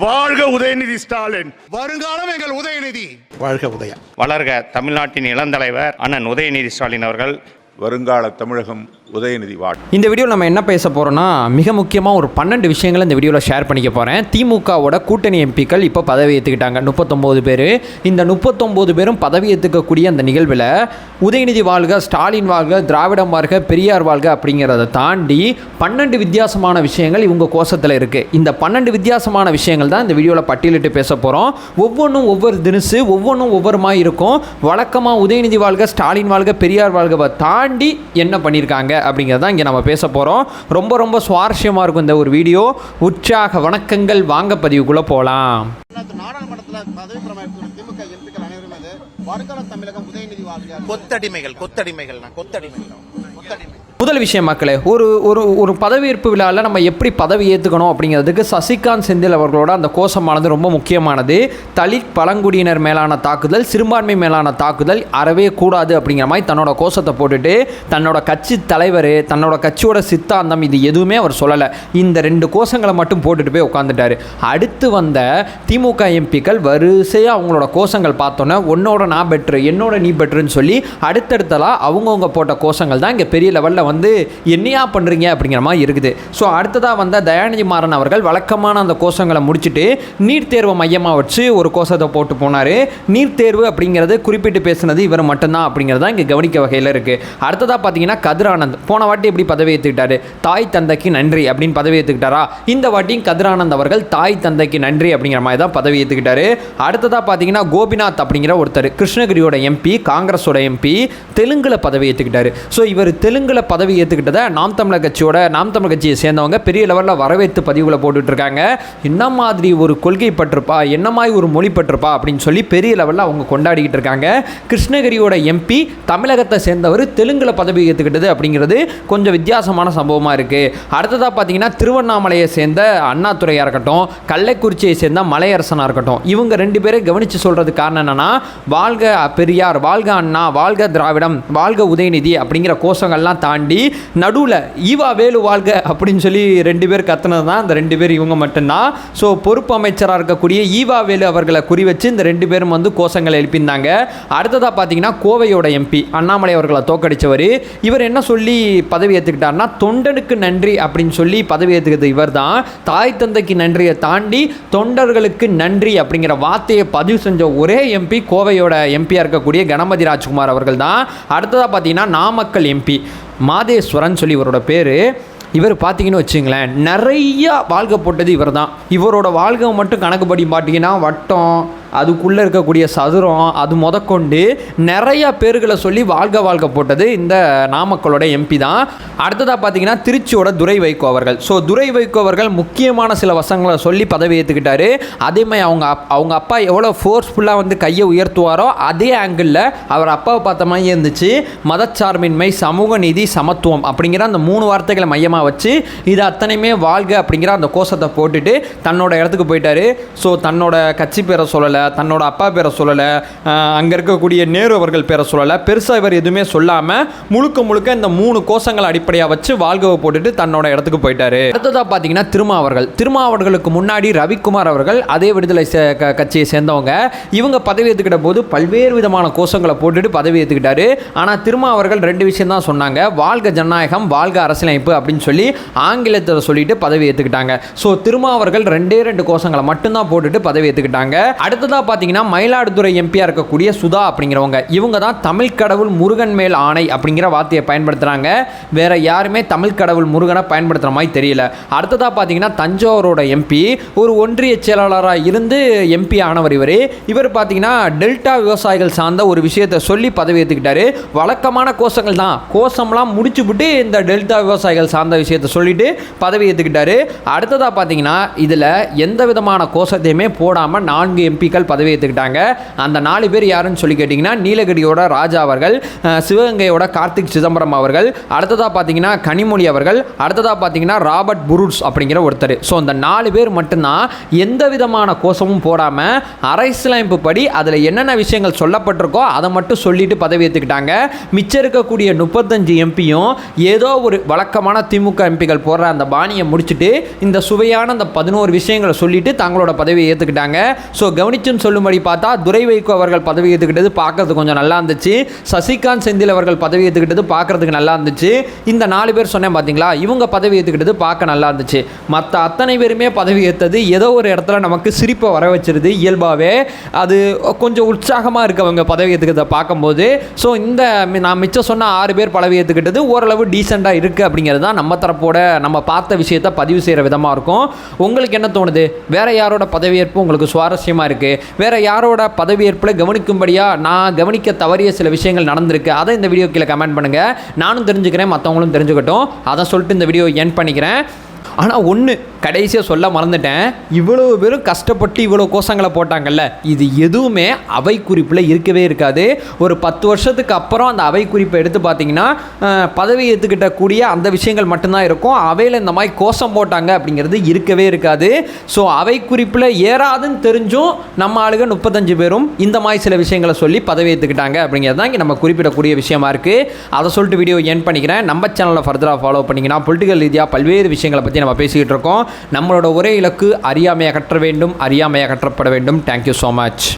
வாழ்க உதயநிதி ஸ்டாலின். வருங்காலம் எங்கள் உதயநிதி. வாழ்க உதயா வளர்க தமிழ்நாட்டின் இளந்தலைவர் அண்ணன் உதயநிதி ஸ்டாலின் அவர்கள். வருங்கால தமிழகம் உதயநிதி வாழ். இந்த வீடியோவில் நம்ம என்ன பேச போகிறோம்னா மிக முக்கியமாக ஒரு பன்னெண்டு விஷயங்களை இந்த வீடியோவில் ஷேர் பண்ணிக்க போகிறேன் திமுகவோட கூட்டணி எம்பிக்கள் இப்போ பதவி ஏற்றுக்கிட்டாங்க முப்பத்தொம்போது பேர். இந்த முப்பத்தொம்போது பேரும் பதவி ஏற்றுக்கக்கூடிய அந்த நிகழ்வில் உதயநிதி வாழ்க ஸ்டாலின் வாழ்க திராவிடம் வாழ்க பெரியார் வாழ்க அப்படிங்கிறத தாண்டி பன்னெண்டு வித்தியாசமான விஷயங்கள் இவங்க கோஷத்தில் இருக்குது இந்த பன்னெண்டு வித்தியாசமான விஷயங்கள் தான் இந்த வீடியோவில் பட்டியலிட்டு பேச போகிறோம் ஒவ்வொன்றும் ஒவ்வொரு தினசு ஒவ்வொன்றும் ஒவ்வொரு மாதிரி இருக்கும். வழக்கமாக உதயநிதி வாழ்க ஸ்டாலின் வாழ்க பெரியார் வாழ்கவை தாண்டி என்ன பண்ணியிருக்காங்க அப்படிங்கிறத இங்கே நம்ம பேச போகிறோம் ரொம்ப ரொம்ப சுவாரஸ்யமாக இருக்கும் இந்த ஒரு வீடியோ. உற்சாக வணக்கங்கள். வாங்க பதிவுக்குள்ளே போகலாம் நாடாளுமன்றத்தில் பதவி பிரமாணம் திமுக எம்பிக்கள் அனைவரும் அது வருங்கால தமிழகம் உதயநிதி வாழ்க கொத்தடிமைகள் கொத்தடிமைகள் நான் கொத்தடிமைகள். கொத்தடிமை. முதல் விஷயம் மக்களே ஒரு ஒரு ஒரு பதவியேற்பு விழாவில் நம்ம எப்படி பதவி ஏற்றுக்கணும் அப்படிங்கிறதுக்கு சசிகாந்த் செந்தில் அவர்களோட அந்த கோஷமானது ரொம்ப முக்கியமானது. தலித் பழங்குடியினர் மேலான தாக்குதல் சிறுபான்மை மேலான தாக்குதல் அறவே கூடாது அப்படிங்கிற மாதிரி தன்னோட கோஷத்தை போட்டுட்டு தன்னோட கட்சி தலைவர் தன்னோட கட்சியோட சித்தாந்தம் இது எதுவுமே அவர் சொல்லலை. இந்த ரெண்டு கோஷங்களை மட்டும் போட்டுட்டு போய் உட்காந்துட்டாரு அடுத்து வந்த திமுக எம்பிக்கள் வரிசையாக அவங்களோட கோஷங்கள் பார்த்தோன்னே உன்னோட நான் பெட்ரு என்னோட நீ பெட்ருன்னு சொல்லி அடுத்தடுத்தலாம் அவங்கவுங்க போட்ட கோஷங்கள் தான் இங்கே பெரிய லெவலில் வந்து என்னையா பண்ணுறீங்க அப்படிங்கிற மாதிரி இருக்குது. ஸோ அடுத்ததாக வந்த தயாநிதி மாறன் அவர்கள் வழக்கமான அந்த கோஷங்களை முடிச்சுட்டு நீட் தேர்வு மையமாக வச்சு ஒரு கோஷத்தை போட்டு போனார். நீட் தேர்வு அப்படிங்கிறது குறிப்பிட்டு பேசுனது இவர் மட்டும்தான் அப்படிங்கிறது தான் இங்கே கவனிக்க வகையில் இருக்குது அடுத்ததாக பார்த்தீங்கன்னா கதிரானந்த் போன வாட்டி எப்படி பதவி ஏற்றுக்கிட்டாரு தாய் தந்தைக்கு நன்றி அப்படின்னு பதவி ஏற்றுக்கிட்டாரா இந்த வாட்டியும் கதிரானந்த் அவர்கள் தாய் தந்தைக்கு நன்றி அப்படிங்கிற மாதிரி தான் பதவி ஏற்றுக்கிட்டாரு அடுத்ததாக பார்த்தீங்கன்னா கோபிநாத் அப்படிங்கிற ஒருத்தர் கிருஷ்ணகிரியோட எம்பி காங்கிரஸோட எம்பி தெலுங்கில் பதவி ஏற்றுக்கிட்டாரு ஸோ இவர் தெலுங்கில் பதவி பதவி ஏற்றுக்கிட்டதை நாம் தமிழர் கட்சியோட நாம் தமிழர் கட்சியை சேர்ந்தவங்க பெரிய லெவலில் வரவேற்று பதிவுகளை போட்டுட்டு இருக்காங்க என்ன மாதிரி ஒரு கொள்கை பட்டிருப்பா? என்ன மாதிரி ஒரு மொழி பட்டிருப்பா? அப்படின்னு சொல்லி பெரிய லெவலில் அவங்க கொண்டாடிக்கிட்டு இருக்காங்க. கிருஷ்ணகிரியோட எம்பி தமிழகத்தை சேர்ந்தவர் தெலுங்கில் பதவி ஏற்றுக்கிட்டது அப்படிங்கிறது கொஞ்சம் வித்தியாசமான சம்பவமாக இருக்குது அடுத்ததாக பார்த்தீங்கன்னா திருவண்ணாமலையை சேர்ந்த அண்ணாதுரையாக இருக்கட்டும் கள்ளக்குறிச்சியை சேர்ந்த மலையரசனாக இருக்கட்டும் இவங்க ரெண்டு பேரும் கவனித்து சொல்கிறது காரணம் என்னென்னா வாழ்க பெரியார் வாழ்க அண்ணா வாழ்க திராவிடம் வாழ்க உதயநிதி அப்படிங்கிற கோஷங்கள்லாம் தாண்டி நடுவில் ஈவா வேலு வாழ்க அப்படின்னு சொல்லி ரெண்டு பேர் கத்துனது தான் இந்த ரெண்டு பேர் இவங்க மட்டும்தான். ஸோ பொறுப்பு அமைச்சராக இருக்கக்கூடிய ஈவா வேலு அவர்களை குறி வச்சு இந்த ரெண்டு பேரும் வந்து கோஷங்களை எழுப்பியிருந்தாங்க அடுத்ததாக பார்த்தீங்கன்னா கோவையோட எம்பி அண்ணாமலை அவர்களை தோக்கடிச்சவர் இவர் என்ன சொல்லி பதவி ஏற்றுக்கிட்டாருன்னா தொண்டனுக்கு நன்றி அப்படின்னு சொல்லி பதவி ஏற்றுக்கிறது இவர் தான் தாய் தந்தைக்கு நன்றியை தாண்டி தொண்டர்களுக்கு நன்றி அப்படிங்கிற வார்த்தையை பதிவு செஞ்ச ஒரே எம்பி கோவையோட எம்பியாக இருக்கக்கூடிய கணபதி ராஜ்குமார் அவர்கள் தான் அடுத்ததாக பார்த்தீங்கன்னா நாமக்கல் எம்பி. மாதேஸ்வரன் சொல்லி இவரோட பேர். இவர் பார்த்தீங்கன்னு வச்சுங்களேன் நிறையா வாழ்க்கை போட்டது இவர் தான் இவரோட வாழ்க்கை மட்டும் கணக்குப்படி பார்த்தீங்கன்னா வட்டம் அதுக்குள்ளே இருக்கக்கூடிய சதுரம் அது முதற்கொண்டு நிறைய பேர்களை சொல்லி வாழ்க வாழ்க போட்டது இந்த நாமக்கலோட எம்பி தான். அடுத்ததாக பார்த்தீங்கன்னா திருச்சியோட துரை வைகோ அவர்கள். ஸோ துரை வைகோ அவர்கள் முக்கியமான சில வசங்களை சொல்லி பதவி ஏற்றுக்கிட்டாரு அதே மாதிரி அவங்க அப் அவங்க அப்பா எவ்வளோ ஃபோர்ஸ்ஃபுல்லாக வந்து கையை உயர்த்துவாரோ அதே ஆங்கிளில் அவர் அப்பாவை பார்த்த மாதிரி இருந்துச்சு. மதச்சார்பின்மை சமூக நீதி சமத்துவம் அப்படிங்கிற அந்த மூணு வார்த்தைகளை மையமாக வச்சு இது அத்தனையுமே வாழ்க அப்படிங்கிற அந்த கோஷத்தை போட்டுட்டு தன்னோட இடத்துக்கு போயிட்டாரு. ஸோ தன்னோட கட்சி பேரை சொல்லலை. தன்னோட அப்பா பேரை சொல்லலை அங்கே இருக்கக்கூடிய நேரு அவர்கள் பேரை சொல்லலை. பெருசாக இவர் எதுவுமே சொல்லாமல் முழுக்க முழுக்க இந்த மூணு கோஷங்களை அடிப்படையாக வச்சு வாழ்கவை போட்டுட்டு தன்னோட இடத்துக்கு போயிட்டாரு. அடுத்ததாக பார்த்தீங்கன்னா திருமாவர்கள் திருமாவர்களுக்கு முன்னாடி ரவிக்குமார் அவர்கள் அதே விடுதலை க- கட்சியை சேர்ந்தவங்க. இவங்க பதவி ஏற்றுக்கிட்ட போது பல்வேறு விதமான கோஷங்களை போட்டுட்டு பதவி ஏற்றுக்கிட்டாரு ஆனால் திருமா அவர்கள் ரெண்டு விஷயம் தான் சொன்னாங்க. வாழ்க ஜனநாயகம் வாழ்க அரசியலமைப்பு அப்படின்னு சொல்லி ஆங்கிலத்தில் சொல்லிட்டு பதவி ஏற்றுக்கிட்டாங்க ஸோ திருமாவர்கள் ரெண்டே ரெண்டு கோஷங்களை மட்டும்தான் போட்டுட்டு பதவி ஏற்றுக்கிட்டாங்க அடுத்ததாக பார்த்தீங்கன்னா மயிலாடுதுறை எம்பியாக இருக்கக்கூடிய சுதா அப்படிங்கிறவங்க. இவங்க தான் தமிழ் கடவுள் முருகன் மேல் ஆணை அப்படிங்கிற வார்த்தையை பயன்படுத்துகிறாங்க வேற யாருமே தமிழ் கடவுள் முருகனை பயன்படுத்துகிற மாதிரி தெரியல. அடுத்ததாக பார்த்தீங்கன்னா தஞ்சாவூரோட எம்பி ஒரு ஒன்றிய செயலாளராக இருந்து எம்பி ஆனவர் இவர். இவர் பார்த்தீங்கன்னா டெல்டா விவசாயிகள் சார்ந்த ஒரு விஷயத்தை சொல்லி பதவி ஏற்றுக்கிட்டாரு வழக்கமான கோஷங்கள் தான். கோஷம்லாம் முடிச்சு விட்டு இந்த டெல்டா விவசாயிகள் சார்ந்த விஷயத்தை சொல்லிட்டு பதவி ஏற்றுக்கிட்டாரு அடுத்ததாக பார்த்தீங்கன்னா இதில் எந்த விதமான கோஷத்தையுமே போடாமல் நான்கு எம்பிக்கள் எம்பிக்கள் பதவி ஏற்றுக்கிட்டாங்க அந்த நாலு பேர் யாருன்னு சொல்லி கேட்டிங்கன்னா நீலகிரியோட ராஜா அவர்கள் சிவகங்கையோட கார்த்திக் சிதம்பரம் அவர்கள் அடுத்ததாக பார்த்தீங்கன்னா கனிமொழி அவர்கள் அடுத்ததாக பார்த்தீங்கன்னா ராபர்ட் புருட்ஸ் அப்படிங்கிற ஒருத்தர். ஸோ அந்த நாலு பேர் மட்டும்தான் எந்த விதமான கோஷமும் போடாமல் அரசியலமைப்பு படி அதில் என்னென்ன விஷயங்கள் சொல்லப்பட்டிருக்கோ அதை மட்டும் சொல்லிட்டு பதவி ஏற்றுக்கிட்டாங்க மிச்சம் இருக்கக்கூடிய முப்பத்தஞ்சு எம்பியும் ஏதோ ஒரு வழக்கமான திமுக எம்பிகள் போடுற அந்த பாணியை முடிச்சுட்டு இந்த சுவையான அந்த பதினோரு விஷயங்களை சொல்லிட்டு தங்களோட பதவியை ஏற்றுக்கிட்டாங்க ஸோ கவனிச்சு கவனிச்சுன்னு சொல்லும்படி பார்த்தா துரை வைகோ அவர்கள் பதவி ஏற்றுக்கிட்டது பார்க்கறதுக்கு கொஞ்சம் நல்லா இருந்துச்சு. சசிகாந்த் செந்தில் அவர்கள் பதவி ஏற்றுக்கிட்டது பார்க்கறதுக்கு நல்லா இருந்துச்சு. இந்த நாலு பேர் சொன்னேன் பார்த்தீங்களா இவங்க பதவி ஏற்றுக்கிட்டது பார்க்க நல்லா இருந்துச்சு. மற்ற அத்தனை பேருமே பதவி ஏற்றது ஏதோ ஒரு இடத்துல நமக்கு சிரிப்பை வர வச்சிருது இயல்பாகவே அது கொஞ்சம் உற்சாகமாக இருக்கவங்க பதவி ஏற்றுக்கிறத பார்க்கும்போது. ஸோ இந்த மி- நான் மிச்சம் சொன்ன ஆறு பேர் பதவி ஏற்றுக்கிட்டது ஓரளவு டீசெண்டாக இருக்குது அப்படிங்கிறது தான் நம்ம தரப்போட நம்ம பார்த்த விஷயத்தை பதிவு செய்கிற விதமாக இருக்கும். உங்களுக்கு என்ன தோணுது? வேறு யாரோட பதவியேற்பு உங்களுக்கு சுவாரஸ்யமாக இருக்குது வேறு யாரோட பதவியேற்பில் கவனிக்கும்படியாக நான் கவனிக்க தவறிய சில விஷயங்கள் நடந்திருக்கு அதை இந்த வீடியோ கீழே கமெண்ட் பண்ணுங்கள் நானும் தெரிஞ்சுக்கிறேன் மற்றவங்களும் தெரிஞ்சுக்கட்டும். அதை சொல்லிட்டு இந்த வீடியோ என் பண்ணிக்கிறேன். ஆனால் ஒன்று கடைசியாக சொல்ல மறந்துட்டேன். இவ்வளோ பேரும் கஷ்டப்பட்டு இவ்வளோ கோஷங்களை போட்டாங்கல்ல. இது எதுவுமே அவை குறிப்பில் இருக்கவே இருக்காது. ஒரு பத்து வருஷத்துக்கு அப்புறம் அந்த அவை குறிப்பை எடுத்து பார்த்தீங்கன்னா பதவி ஏற்றுக்கிட்ட கூடிய அந்த விஷயங்கள் மட்டும்தான் இருக்கும். அவையில் இந்த மாதிரி கோஷம் போட்டாங்க அப்படிங்கிறது இருக்கவே இருக்காது. ஸோ அவை குறிப்பில் ஏறாதுன்னு தெரிஞ்சும் நம்ம ஆளுங்க முப்பத்தஞ்சு பேரும் இந்த மாதிரி சில விஷயங்களை சொல்லி பதவி ஏற்றுக்கிட்டாங்க அப்படிங்கிறது தான் இங்கே நம்ம குறிப்பிடக்கூடிய விஷயமா இருக்குது அதை சொல்லிட்டு வீடியோ என் பண்ணிக்கிறேன். நம்ம சேனலை ஃபர்தராக ஃபாலோ பண்ணிங்கன்னா பொலிட்டிக்கல் ரீதியாக பல்வேறு விஷயங்களை பற்றி நம்ம பேசிக்கிட்டு இருக்கோம். நம்மளோட ஒரே இலக்கு அறியாமை அகற்ற வேண்டும் அறியாமை அகற்றப்பட வேண்டும். Thank you so much